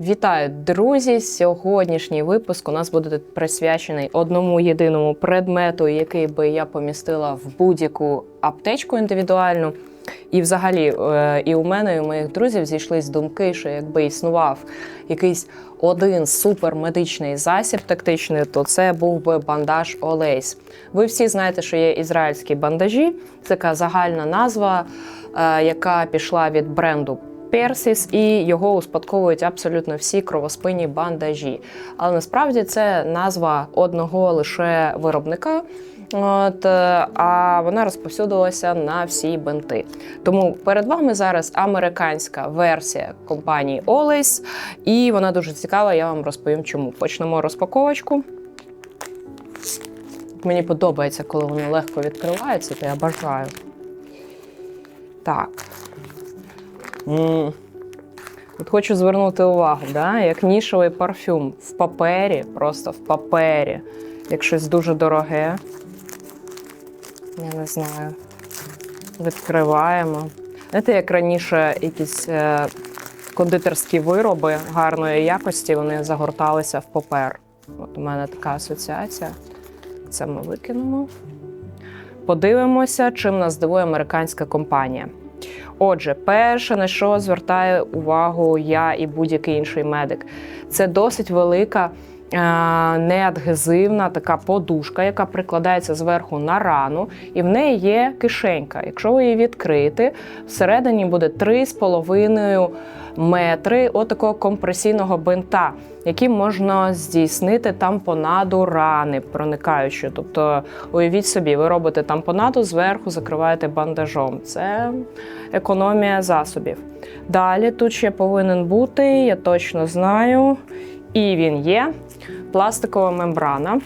Вітаю, друзі! Сьогоднішній випуск у нас буде присвячений одному єдиному предмету, який би я помістила в будь-яку аптечку індивідуальну. І, взагалі, е, і у мене, і у моїх друзів зійшлись думки, що якби існував якийсь один супермедичний засіб тактичний, то це був би бандаж Олейс. Ви всі знаєте, що є ізраїльські бандажі, це така загальна назва, е, яка пішла від бренду Персіс, і його успадковують абсолютно всі кровоспинні бандажі. Але насправді це назва одного лише виробника. От, е, а вона розповсюдилася на всі бинти. Тому перед вами зараз американська версія компанії Olays, і вона дуже цікава. Я вам розповім, чому. Почнемо розпаковочку. Мені подобається, коли вони легко відкриваються, то я бажаю. Так. От хочу звернути увагу, да? як нішовий парфюм в папері, просто в папері, як щось дуже дороге. Я не знаю. Відкриваємо. Знаєте, як раніше якісь е, кондитерські вироби гарної якості, вони загорталися в папер. От у мене така асоціація. Це ми викинемо. Подивимося, чим нас здивує американська компанія. Отже, перше, на що звертаю увагу я і будь-який інший медик, це досить велика. е, Неадгезивна така подушка, яка прикладається зверху на рану, і в неї є кишенька. Якщо ви її відкрити, всередині буде 3,5 метри отакого компресійного бинта, яким можна здійснити тампонаду рани, проникаючи. Тобто, уявіть собі, ви робите тампонаду, зверху закриваєте бандажом. Це економія засобів. Далі тут ще повинен бути, я точно знаю, і він є. Пластикова мембрана.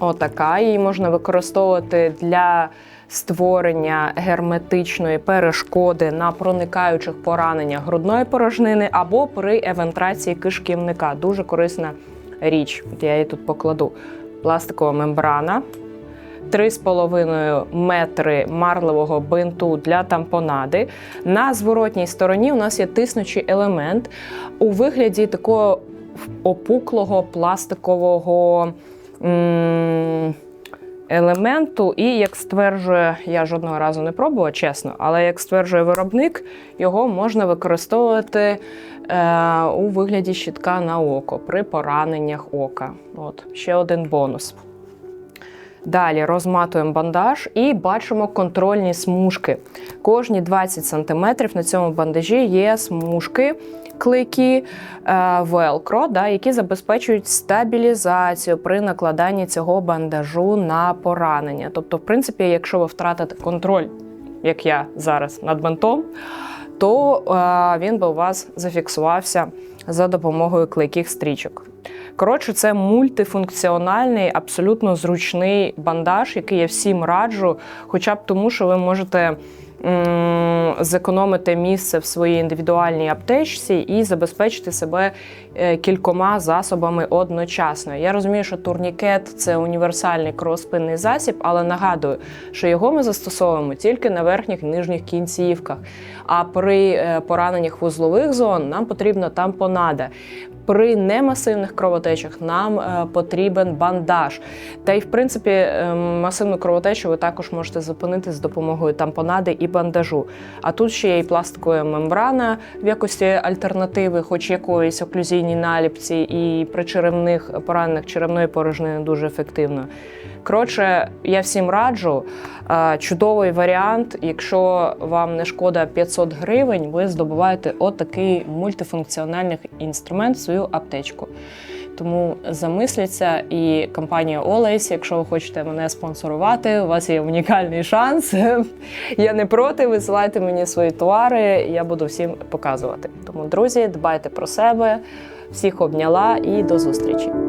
Отака. Її можна використовувати для створення герметичної перешкоди на проникаючих пораненнях грудної порожнини або при евентрації кишківника. Дуже корисна річ. От Я її тут покладу. Пластикова мембрана. 3,5 метри марливого бинту для тампонади. На зворотній стороні у нас є тиснучий елемент у вигляді такого опуклого пластикового м, елементу. І як стверджує, я жодного разу не пробувала, чесно, але як стверджує виробник, його можна використовувати е, у вигляді щитка на око при пораненнях ока. От ще один бонус. Далі розматуємо бандаж і бачимо контрольні смужки. Кожні 20 см на цьому бандажі є смужки, е, велкро, да, які забезпечують стабілізацію при накладанні цього бандажу на поранення. Тобто, в принципі, якщо ви втратите контроль, як я зараз над бинтом, то е, він би у вас зафіксувався за допомогою клейких стрічок. Коротше, це мультифункціональний, абсолютно зручний бандаж, який я всім раджу, хоча б тому, що ви можете зекономити місце в своїй індивідуальній аптечці і забезпечити себе е, кількома засобами одночасно. Я розумію, що турнікет це універсальний кровоспинний засіб, але нагадую, що його ми застосовуємо тільки на верхніх і нижніх кінцівках. А при е, пораненнях вузлових зон нам потрібна тампонада. При немасивних кровотечах нам е, потрібен бандаж. Та й, в принципі, е, масивну кровотечу ви також можете зупинити з допомогою тампонади і бандажу. А тут ще є і пластикова мембрана в якості альтернативи, хоч якоїсь оклюзійній наліпці, і при черевних поранених черевної порожнини дуже ефективно. Коротше, я всім раджу. Е, Чудовий варіант. Якщо вам не шкода 500 гривень, ви здобуваєте отакий мультифункціональний інструмент в свою аптечку. Тому замисляться і компанія Olays, якщо ви хочете мене спонсорувати, у вас є унікальний шанс. Я не проти, висилайте мені свої товари, я буду всім показувати. Тому, друзі, дбайте про себе, всіх обняла і до зустрічі!